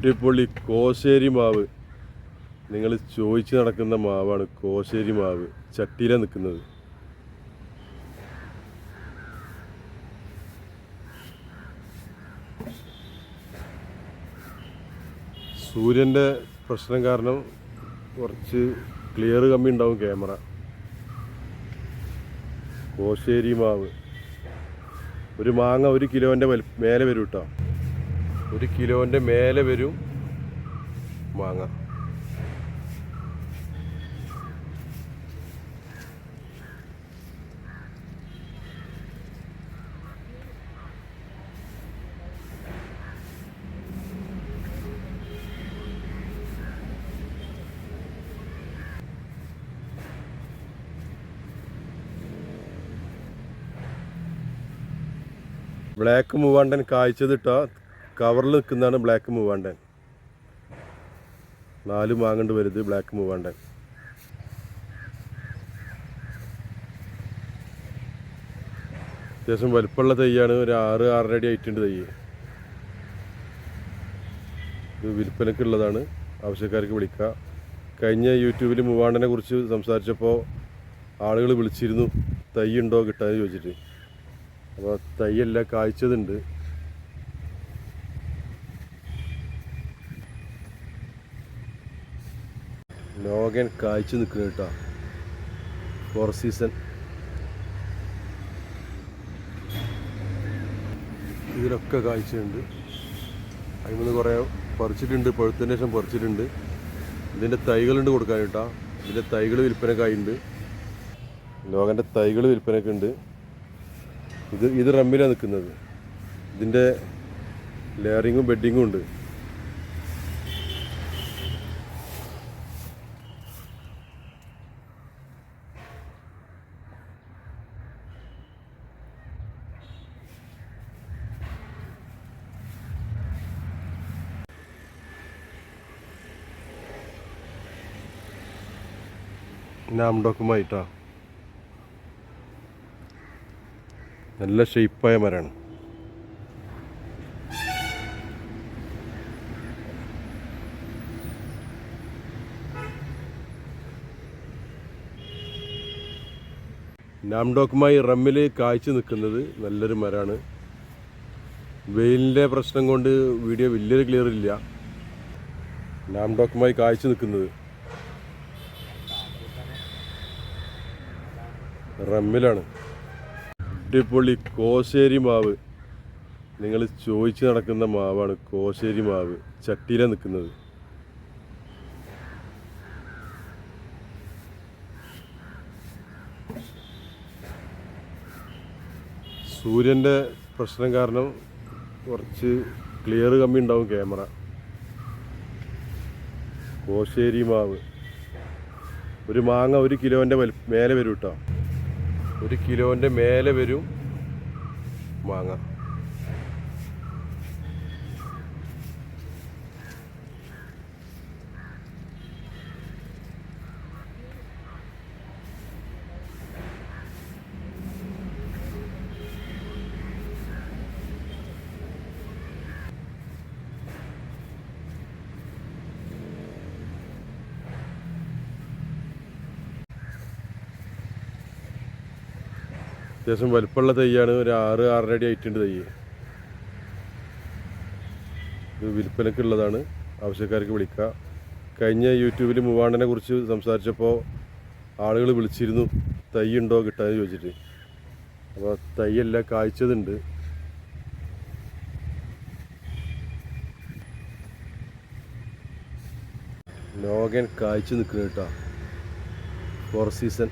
അടിപൊളി കോശേരി മാവ്. നിങ്ങൾ ചോദിച്ച് നടക്കുന്ന മാവാണ് കോശേരി മാവ്. ചട്ടിയിലാണ് നിൽക്കുന്നത്. സൂര്യന്റെ പ്രശ്നം കാരണം കുറച്ച് ക്ലിയർ കമ്മി ഉണ്ടാവും ക്യാമറ. കോശേരി മാവ്. ഒരു മാങ്ങ ഒരു കിലോന്റെ മേലെ വരും കേട്ടോ ഒരു കിലോന്റെ മേലെ വരും മാങ്ങ. ബ്ലാക്ക് മൂവാണ്ടൻ കായ്ച്ചത് ഇട്ടാ കവറിൽ നിൽക്കുന്നതാണ് ബ്ലാക്ക് മൂവാണ്ടൻ നാല് മാങ്ങണ്ട് വരുത് ബ്ലാക്ക് മൂവാണ്ടൻ അത്യാവശ്യം വലിപ്പമുള്ള തൈയാണ്. ഒരു ആറ് ആറര അടി ആയിട്ടുണ്ട് തൈ. ഇത് വിൽപ്പനക്കുള്ളതാണ് ആവശ്യക്കാർക്ക് വിളിക്കുക കഴിഞ്ഞ യൂട്യൂബിൽ മൂവാണ്ടനെ കുറിച്ച് സംസാരിച്ചപ്പോൾ ആളുകൾ വിളിച്ചിരുന്നു തൈ ഉണ്ടോ കിട്ടാൻ ചോദിച്ചിട്ട്. അപ്പോൾ തൈയെല്ലാം കായ്ച്ചതുണ്ട്. ലോകൻ കാഴ്ച നിൽക്കുന്നു കേട്ടോ. ഫോർ സീസൺ ഇതിലൊക്കെ കാഴ്ചയുണ്ട്. അതിൽ കുറേ പറിച്ചിട്ടുണ്ട്. പഴുത്തതിന് ശേഷം പറിച്ചിട്ടുണ്ട്. ഇതിന്റെ തൈകളുണ്ട് കൊടുക്കാൻ കേട്ടോ. ഇതിന്റെ തൈകൾ വിൽപ്പനക്കായുണ്ട് ലോകന്റെ തൈകൾ വിൽപ്പനക്കുണ്ട് ഇത് ഇത് റമ്മിലാണ് നിൽക്കുന്നത്. ഇതിന്റെ ലെയറിങ്ങും ബെഡിങ്ങും ഉണ്ട്. നാംഡോക്കുമായിട്ടാ നല്ല ഷെയ്പ്പായ മരമാണ് നാംഡോക്കുമായി റമ്മിൽ കായ്ച്ചു നിൽക്കുന്നത് നല്ലൊരു മരമാണ് വെയിലിന്റെ പ്രശ്നം കൊണ്ട് വീഡിയോ വലിയൊരു ക്ലിയർ ഇല്ല. നാംഡോക്കുമായി കായ്ച്ചു നിൽക്കുന്നത് റമ്മിലാണ്. അടിപൊളി കോശേരി മാവ്. നിങ്ങൾ ചോദിച്ച് നടക്കുന്ന മാവാണ് കോശേരി മാവ്. ചട്ടിയിലാണ് നിൽക്കുന്നത്. സൂര്യന്റെ പ്രശ്നം കാരണം കുറച്ച് ക്ലിയർ കമ്മി ഉണ്ടാവും ക്യാമറ. കോശേരി മാവ്. ഒരു മാങ്ങ ഒരു കിലോന്റെ മേലെ വരും കേട്ടോ ഒരു കിലോന്റെ മേലെ വരും മാങ്ങ. അത്യാവശ്യം വലുപ്പമുള്ള തൈയാണ്. ഒരു ആറ് ആറര അടി ആയിട്ടുണ്ട് തൈ. ഇത് വിൽപ്പനക്കുള്ളതാണ് ആവശ്യക്കാർക്ക് വിളിക്കുക കഴിഞ്ഞ യൂട്യൂബിൽ മൂവാണ്ടനെ കുറിച്ച് സംസാരിച്ചപ്പോൾ ആളുകൾ വിളിച്ചിരുന്നു തൈ ഉണ്ടോ കിട്ടാൻ ചോദിച്ചിട്ട്. അപ്പോൾ തൈയെല്ലാം കായ്ച്ചതുണ്ട്. ലോകൻ കായ്ച്ചു നിൽക്കുന്നു കേട്ടോ. Four season